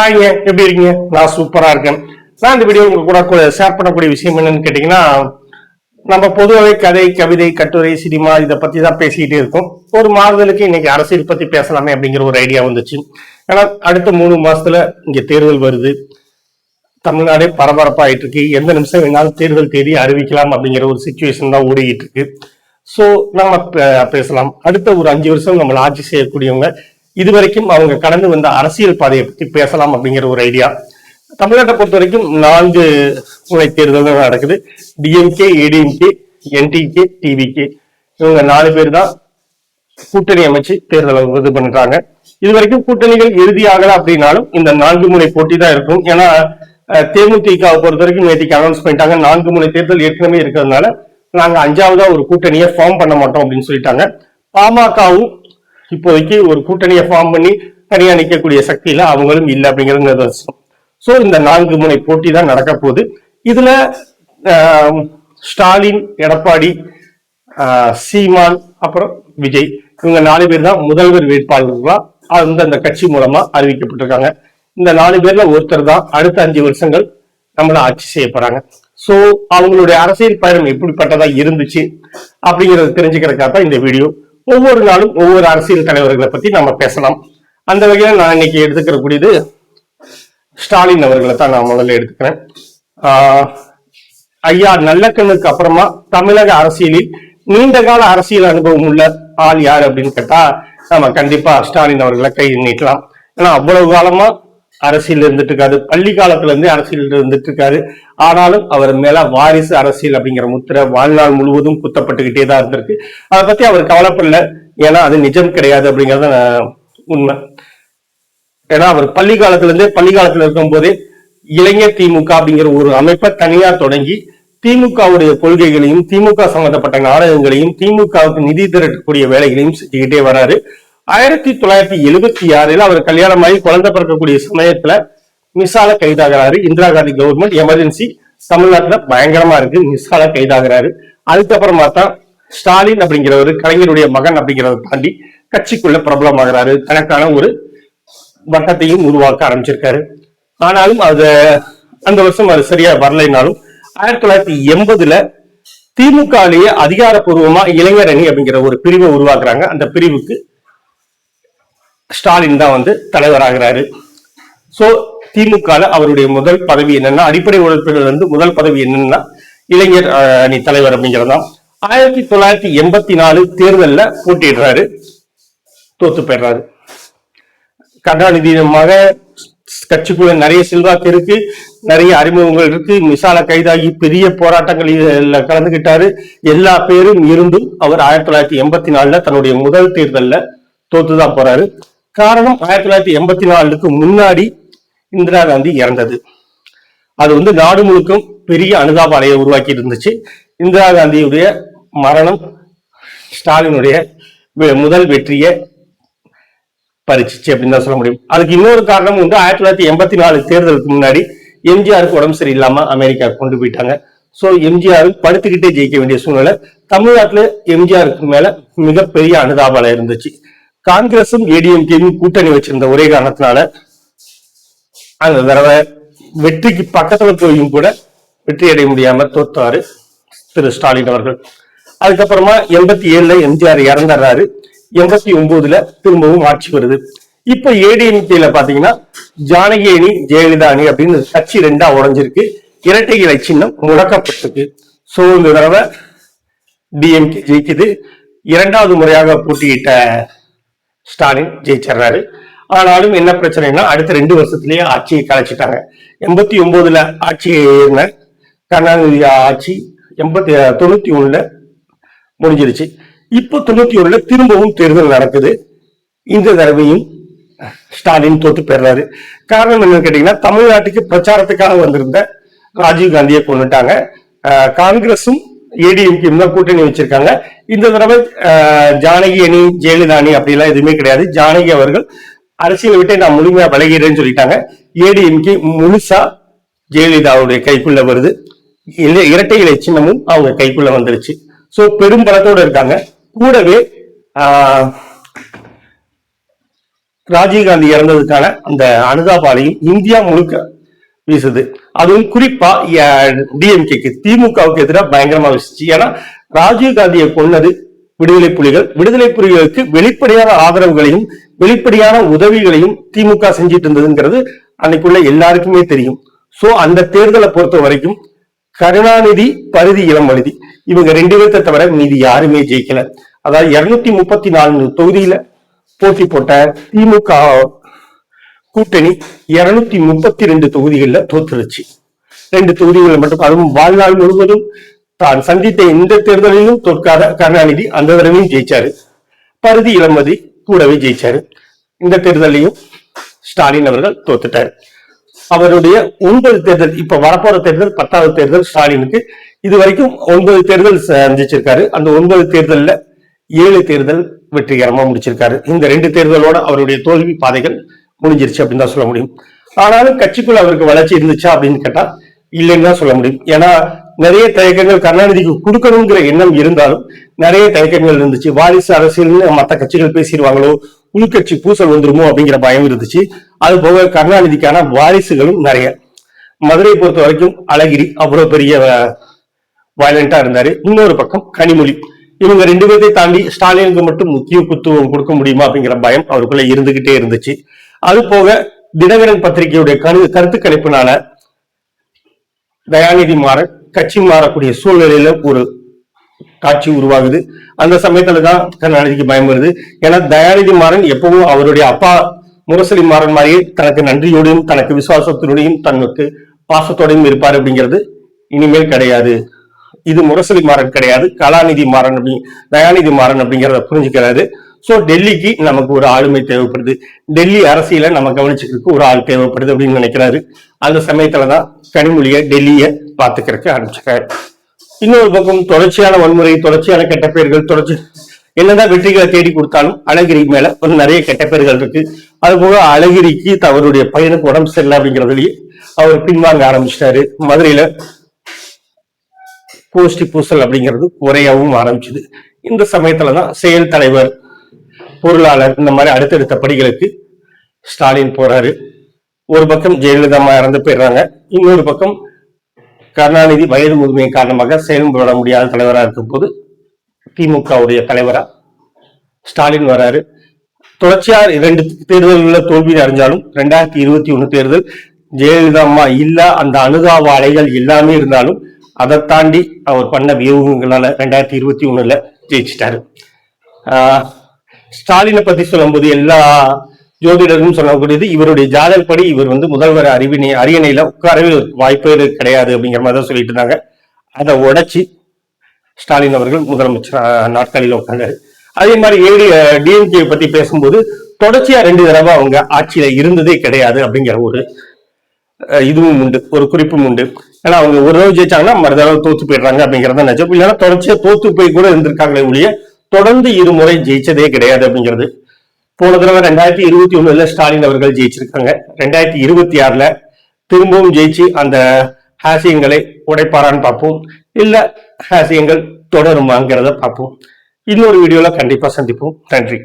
ஹாய்ங்க எப்படி இருக்கீங்க? நான் சூப்பரா இருக்கேன். நான் இந்த வீடியோ உங்க கூட ஷேர் பண்ணக்கூடிய விஷயம் என்னன்னு கேட்டீங்கன்னா நம்ம பொதுவாகவே கதை கவிதை கட்டுரை சினிமா இதை பத்தி தான் பேசிக்கிட்டே இருக்கோம். ஒரு மாறுதலுக்கு இன்னைக்கு அரசியல் பத்தி பேசலாமே அப்படிங்கிற ஒரு ஐடியா வந்துச்சு. ஏன்னா அடுத்த மூணு மாசத்துல இங்க தேர்தல் வருது. தமிழ்நாடே பரபரப்பாயிட்டு இருக்கு. எந்த நிமிஷம் வேணாலும் தேர்தல் தேதி அறிவிக்கலாம் அப்படிங்கிற ஒரு சுச்சுவேஷன் தான் ஓடிக்கிட்டு இருக்கு. ஸோ நம்ம பே- பேசலாம். அடுத்த ஒரு அஞ்சு வருஷம் நம்மளை ஆட்சி செய்யக்கூடியவங்க இதுவரைக்கும் அவங்க கடந்து வந்த அரசியல் பாதையை பற்றி பேசலாம் அப்படிங்கிற ஒரு ஐடியா. தமிழ்நாட்டை பொறுத்த வரைக்கும் நான்கு முறை தேர்தல்கள் நடக்குது. டிஎம்கே ஏடிஎம்கே என்டிகே டிவிகே இவங்க நாலு பேர் தான் கூட்டணி அமைச்சு தேர்தலை இது பண்றாங்க. இது வரைக்கும் கூட்டணிகள் இறுதியாகல அப்படின்னாலும் இந்த நான்கு முனை போட்டி தான் இருக்கும். ஏன்னா தேமுதிகாவை பொறுத்த வரைக்கும் நேற்றுக்கு அனௌன்ஸ் பண்ணிட்டாங்க. நான்கு முனை தேர்தல் ஏற்கனவே இருக்கிறதுனால நாங்க அஞ்சாவதா ஒரு கூட்டணியை ஃபார்ம் பண்ண மாட்டோம் அப்படின்னு சொல்லிட்டாங்க. பாமகவும் இப்போதைக்கு ஒரு கூட்டணியை ஃபார்ம் பண்ணி தனியா நிற்கக்கூடிய சக்தியில அவங்களும் இல்லை அப்படிங்கிறது நிதர்சனம். சோ இந்த நான்கு முனை போட்டி தான் நடக்க போகுது. இதுல ஆஹ், ஸ்டாலின் எடப்பாடி ஆஹ், சீமான் அப்புறம் விஜய் இவங்க நாலு பேர் தான் முதல்வர் வேட்பாளர்களா அந்த அந்த கட்சி மூலமா அறிவிக்கப்பட்டிருக்காங்க. இந்த நாலு பேர்ல ஒருத்தர் தான் அடுத்த அஞ்சு வருஷங்கள் நம்மள ஆட்சி செய்ய போறாங்க. சோ அவங்களுடைய அரசியல் பயணம் எப்படிப்பட்டதா இருந்துச்சு அப்படிங்கறத தெரிஞ்சுக்கிறதுக்காக தான் இந்த வீடியோ ஒவ்வொரு நாளும் ஒவ்வொரு அரசியல் தலைவர்களை பத்தி நம்ம பேசலாம். அந்த வகையில நான் இன்னைக்கு எடுத்துக்கிறக்கூடியது ஸ்டாலின் அவர்களை தான் நான் முதல்ல எடுத்துக்கிறேன். ஆஹ் ஐயா நல்லக்கண்ணுக்கு அப்புறமா தமிழக அரசியலில் நீண்ட கால அரசியல் அனுபவம் உள்ள ஆள் யார் அப்படின்னு கேட்டா நம்ம கண்டிப்பா ஸ்டாலின் அவர்களை கை நீட்டலாம். ஏன்னா அவ்வளவு காலமா அரசியல் இருந்துட்டு இருக்காரு பள்ளி காலத்துல இருந்தே அரசியல் இருந்துட்டு இருக்காரு ஆனாலும் அவர் மேல வாரிசு அரசியல் அப்படிங்கிற முத்திரை வாழ்நாள் முழுவதும் குத்தப்பட்டுக்கிட்டே தான் இருந்திருக்கு. அதை பத்தி அவர் கவலைப்படல. ஏன்னா அது நிஜம் கிடையாது அப்படிங்கறத உண்மை. ஏன்னா அவர் பள்ளி காலத்துல இருந்தே பள்ளி காலத்துல இருக்கும் போதே இளைஞர் திமுக அப்படிங்கிற ஒரு அமைப்பை தனியா தொடங்கி திமுகவுடைய கொள்கைகளையும் திமுக சம்பந்தப்பட்ட நாடகங்களையும் திமுகவுக்கு நிதி திரட்டக்கூடிய வேலைகளையும் செஞ்சுக்கிட்டே வராரு. ஆயிரத்தி தொள்ளாயிரத்தி எழுபத்தி ஆறில் அவர் கல்யாணமாகி குழந்தை பிறக்கக்கூடிய சமயத்துல மிசால கைதாகிறாரு. இந்திரா காந்தி கவர்மெண்ட் எமர்ஜென்சி தமிழ்நாட்டுல பயங்கரமா இருக்கு. மிசால கைதாகிறாரு. அதுக்கப்புறமா தான் ஸ்டாலின் அப்படிங்கிறவர் கலைஞருடைய மகன் அப்படிங்கிறத தாண்டி கட்சிக்குள்ள பிரபலமாகிறாரு. தனக்கான ஒரு வட்டத்தையும் உருவாக்க ஆரம்பிச்சிருக்காரு. ஆனாலும் அது அந்த வருஷம் அது சரியா வரலைனாலும் ஆயிரத்தி தொள்ளாயிரத்தி எண்பதுல திமுகலேயே அதிகாரப்பூர்வமா இளைஞர் அணி அப்படிங்கிற ஒரு பிரிவை உருவாக்குறாங்க. அந்த பிரிவுக்கு ஸ்டாலின் தான் வந்து தலைவராகிறாரு. சோ திமுகவில் அவருடைய முதல் பதவி என்னன்னா அடிப்படை உழைப்பில் வந்து முதல் பதவி என்னன்னா இளைஞர் அஹ், அணி தலைவர் அப்படிங்கிறது தான் ஆயிரத்தி தொள்ளாயிரத்தி எண்பத்தி நாலு தேர்தலில் போட்டியிடுறாரு. தோத்து போயிடுறாரு. கருணாநிதி மக கட்சிக்குள்ள நிறைய செல்வாக்கு இருக்கு நிறைய அறிமுகங்கள் இருக்கு மிசால கைதாகி பெரிய போராட்டங்களில் கலந்துகிட்டாரு. எல்லா பேரும் இருந்தும் அவர் ஆயிரத்தி தொள்ளாயிரத்தி எண்பத்தி நாலுல தன்னுடைய முதல் தேர்தலில் தோத்துதான் போறாரு. காரணம் ஆயிரத்தி தொள்ளாயிரத்தி எண்பத்தி நாலுக்கு முன்னாடி இந்திரா காந்தி இறந்தது. அது வந்து நாடு முழுக்கும் பெரிய அனுதாப அலையை உருவாக்கி இருந்துச்சு. இந்திரா காந்தியுடைய மரணம் ஸ்டாலினுடைய முதல் வெற்றியை பறிச்சிச்சு அப்படின்னு தான் சொல்ல முடியும். அதுக்கு இன்னொரு காரணம் வந்து ஆயிரத்தி தொள்ளாயிரத்தி எண்பத்தி நாலு தேர்தலுக்கு முன்னாடி எம்ஜிஆருக்கு உடம்பு சரியில்லாம அமெரிக்கா கொண்டு போயிட்டாங்க. ஸோ எம்ஜிஆர் படுத்துக்கிட்டே ஜெயிக்க வேண்டிய சூழ்நிலை தமிழ்நாட்டுல எம்ஜிஆருக்கு மேல மிகப்பெரிய அனுதாபம் இருந்துச்சு. காங்கிரசும் ஏடிஎம்கேயும் கூட்டணி வச்சிருந்த ஒரே காரணத்தினால அந்த தடவை வெற்றிக்கு பக்கத்துல போயும் கூட வெற்றி அடைய முடியாம தோத்தாரு திரு ஸ்டாலின் அவர்கள். அதுக்கப்புறமா எண்பத்தி ஏழுல எம்ஜிஆர் இறந்துடுறாரு எண்பத்தி ஒன்பதுல திரும்பவும் ஆட்சி வருது. இப்ப ஏடிஎம்கேல பாத்தீங்கன்னா ஜானகி அணி ஜெயலலிதா அணி அப்படின்னு கட்சி ரெண்டா உடைஞ்சிருக்கு. இரட்டை இலை சின்னம் முடக்கப்பட்டிருக்கு. சோ இந்த தடவை டிஎம்கே ஜெயிக்குது. இரண்டாவது முறையாக போட்டியிட்ட ஸ்டாலின் ஜெயிச்சிடுறாரு. ஆனாலும் என்ன பிரச்சனைனா அடுத்த ரெண்டு வருஷத்துலயே ஆட்சியை கலைச்சிட்டாங்க. எண்பத்தி ஒன்பதுல ஆட்சி ஏறின கருணாநிதி ஆட்சி எண்பத்தி தொண்ணூத்தி ஒண்ணுல முடிஞ்சிருச்சு. இப்போ தொண்ணூத்தி ஒண்ணுல திரும்பவும் தேர்தல் நடக்குது. இந்த தடவையும் ஸ்டாலின் தோத்து பெறாரு காரணம் என்னன்னு கேட்டீங்கன்னா தமிழ்நாட்டுக்கு பிரச்சாரத்துக்காக வந்திருந்த ராஜீவ் காந்தியை கொண்டுட்டாங்க. காங்கிரஸும் ஏடிஎம்கேயும் தான் கூட்டணி வச்சிருக்காங்க. இந்த தடவை ஜானகி அணி ஜெயலலிதா அணி அப்படிலாம் எதுவுமே கிடையாது. ஜானகி அவர்கள் அரசியலை விட்டு நான் முழுமையா விலகிறேன்னு சொல்லிட்டாங்க. ஏடிஎம்கே முழுசா ஜெயலலிதாவுடைய கைக்குள்ள வருது. இரட்டை இலை சின்னமும் அவங்க கைக்குள்ள வந்துருச்சு. ஸோ பெரும் பலத்தோடு இருக்காங்க. கூடவே ராஜீவ்காந்தி இறந்ததுக்கான அந்த அனுதாபாலையும் இந்தியா முழுக்க வீசுது. அதுவும் குறிப்பா டிஎம்கேக்கு திமுகவுக்கு எதிராக பயங்கரமா வீசுச்சு ஏன்னா ராஜீவ்காந்தியை கொன்னது விடுதலை புலிகள். விடுதலை புலிகளுக்கு வெளிப்படையான ஆதரவுகளையும் வெளிப்படையான உதவிகளையும் திமுக செஞ்சிட்டு இருந்ததுங்கிறது அன்னைக்குள்ள எல்லாருக்குமே தெரியும். சோ அந்த தேர்தலை பொறுத்த வரைக்கும் கருணாநிதி பருதி இளம் வழுதி. இவங்க ரெண்டு பேர்த்த தவிர மீதி யாருமே ஜெயிக்கல. அதாவது இருநூத்தி முப்பத்தி நாலு தொகுதியில போட்டி போட்ட திமுக கூட்டணி இருநூத்தி முப்பத்தி ரெண்டு தொகுதிகளில் தோத்துருச்சு. ரெண்டு தொகுதிகளில் மட்டும் அதுவும் வாழ்நாள் முழுவதும் தான் சந்தித்த எந்த தேர்தலிலும் தோற்காத கருணாநிதி அந்த தடவையும் ஜெயிச்சாரு. பருதி இளமதி கூடவே ஜெயிச்சாரு. இந்த தேர்தலையும் ஸ்டாலின் அவர்கள் தோத்துட்டாரு. அவருடைய ஒன்பது தேர்தல் இப்ப வரப்போற தேர்தல் பத்தாவது தேர்தல் ஸ்டாலினுக்கு இது வரைக்கும் ஒன்பது தேர்தல் சந்திச்சிருக்காரு அந்த ஒன்பது தேர்தல்ல ஏழு தேர்தல் வெற்றிகரமா முடிச்சிருக்காரு. இந்த ரெண்டு தேர்தலோட அவருடைய தோல்வி பாதைகள் முடிஞ்சிருச்சு அப்படின்னு தான் சொல்ல முடியும். ஆனாலும் கட்சிக்குள்ள அவருக்கு வளர்ச்சி இருந்துச்சா அப்படின்னு கேட்டா இல்லைன்னு தான் சொல்ல முடியும். ஏன்னா நிறைய தயக்கங்கள் கருணாநிதிக்கு கொடுக்கணுங்கிற எண்ணம் இருந்தாலும் நிறைய தயக்கங்கள் இருந்துச்சு. வாரிசு அரசியல்னு மற்ற கட்சிகள் பேசிடுவாங்களோ உள்கட்சி பூசல் வந்துருமோ அப்படிங்கிற பயம் இருந்துச்சு. அது போக கருணாநிதிக்கான வாரிசுகளும் நிறைய. மதுரையை பொறுத்த வரைக்கும் அழகிரி அவ்வளவு பெரிய வயலண்டா இருந்தாரு. இன்னொரு பக்கம் கனிமொழி. இவங்க ரெண்டு பேர்த்தையும் தாண்டி ஸ்டாலினுக்கு மட்டும் முக்கிய குத்துவம் கொடுக்க முடியுமா அப்படிங்கிற பயம் அவருக்குள்ள இருந்துகிட்டே இருந்துச்சு. அது போக தினகரன் பத்திரிகையுடைய கரு கருத்து கணிப்பினால தயாநிதி மாறன் கட்சி மாறக்கூடிய சூழ்நிலையில ஒரு காட்சி உருவாகுது. அந்த சமயத்துல தான் கருணாநிதிக்கு பயம் வருது. ஏன்னா தயாநிதி மாறன் எப்பவும் அவருடைய அப்பா முரசலி மாறன் மாதிரியே தனக்கு நன்றியோடையும் தனக்கு விசுவாசத்தினோடையும் தனக்கு பாசத்தோடையும் இருப்பார் அப்படிங்கிறது இனிமேல் கிடையாது. இது முரசலி மாறன் கிடையாது. கலாநிதி மாறன் அப்படி தயாநிதி மாறன் அப்படிங்கிறத புரிஞ்சுக்கிறாரு. ஸோ டெல்லிக்கு நமக்கு ஒரு ஆளுமை தேவைப்படுது. டெல்லி அரசியல நம்ம கவனிச்சுக்கிறதுக்கு ஒரு ஆள் தேவைப்படுது அப்படின்னு நினைக்கிறாரு. அந்த சமயத்துலதான் கனிமொழியை டெல்லியை பார்த்துக்கிறதுக்கு ஆரம்பிச்சிருக்காரு. இன்னொரு பக்கம் தொடர்ச்சியான வன்முறை தொடர்ச்சியான கெட்ட பெயர்கள் தொடர்ச்சி என்னதான் வெற்றிகளை தேடி கொடுத்தாலும் அழகிரி மேல ஒரு நிறைய கெட்ட பெயர்கள் இருக்கு. அது போக அழகிரிக்கு அவருடைய பையனுக்கு உடம்பு சரியில்லை அப்படிங்கிறதுலயே அவர் பின்வாங்க ஆரம்பிச்சிட்டாரு. மதுரையில கோஷ்டி பூசல் அப்படிங்கிறது குறையவும் ஆரம்பிச்சுது. இந்த சமயத்துலதான் செயல் தலைவர் பொருளாளர் இந்த மாதிரி அடுத்தடுத்த படிகளுக்கு ஸ்டாலின் போறாரு. ஒரு பக்கம் ஜெயலலிதா அம்மா இறந்து போயிடுறாங்க. இன்னொரு பக்கம் கருணாநிதி வயது முதுமையின் காரணமாக செயல்பட முடியாத தலைவராக இருக்கும் போது திமுகவுடைய தலைவரா ஸ்டாலின் வராரு. தொடர்ச்சியார் இரண்டு தேர்தல்களில் தோல்வி அடைஞ்சாலும் ரெண்டாயிரத்தி இருபத்தி ஒண்ணு தேர்தல் ஜெயலலிதா அம்மா இல்ல அந்த அனுதாப அலைகள் எல்லாமே இருந்தாலும் அதை தாண்டி அவர் பண்ண வியூகங்களால ரெண்டாயிரத்தி இருபத்தி ஒண்ணுல ஜெயிச்சிட்டாரு. ஆஹ் ஸ்டாலினை பத்தி சொல்லும்போது எல்லா ஜோதிடரும் சொல்லக்கூடியது இவருடைய ஜாதகப்படி இவர் வந்து முதல்வர் அறிவினை அரியணையில உட்காரவே வாய்ப்பே கிடையாது அப்படிங்கிற மாதிரி தான் சொல்லிட்டு இருந்தாங்க. அதை உடைச்சி ஸ்டாலின் அவர்கள் முதலமைச்சர் நாட்களில் உட்கார்ந்தாரு. அதே மாதிரி ஏடி டிஎம்கே பத்தி பேசும்போது தொடர்ச்சியா ரெண்டு தடவை அவங்க ஆட்சியில இருந்ததே கிடையாது அப்படிங்கிற ஒரு இதுவும் உண்டு ஒரு குறிப்பும் உண்டு. ஏன்னா அவங்க ஒரு தடவை ஜெயிச்சாங்கன்னா மறு தடவை தோத்து போயிடுறாங்க அப்படிங்கிறத நினைச்சோம் இல்லைன்னா தொடர்ச்சியா தோத்து போய் கூட இருந்திருக்காங்களே ஒழிய தொடர்ந்து இருமுறை ஜெயிச்சதே கிடையாது அப்படிங்கிறது. போன தடவை ரெண்டாயிரத்தி இருபத்தி ஒண்ணுல ஸ்டாலின் அவர்கள் ஜெயிச்சிருக்காங்க. ரெண்டாயிரத்தி இருபத்தி ஆறுல திரும்பவும் ஜெயிச்சு அந்த ஹாசியங்களை உடைப்பாரான்னு பார்ப்போம். இல்ல ஹாசியங்கள் தொடருமாங்கிறத பார்ப்போம். இன்னொரு வீடியோல கண்டிப்பா சந்திப்போம். நன்றி.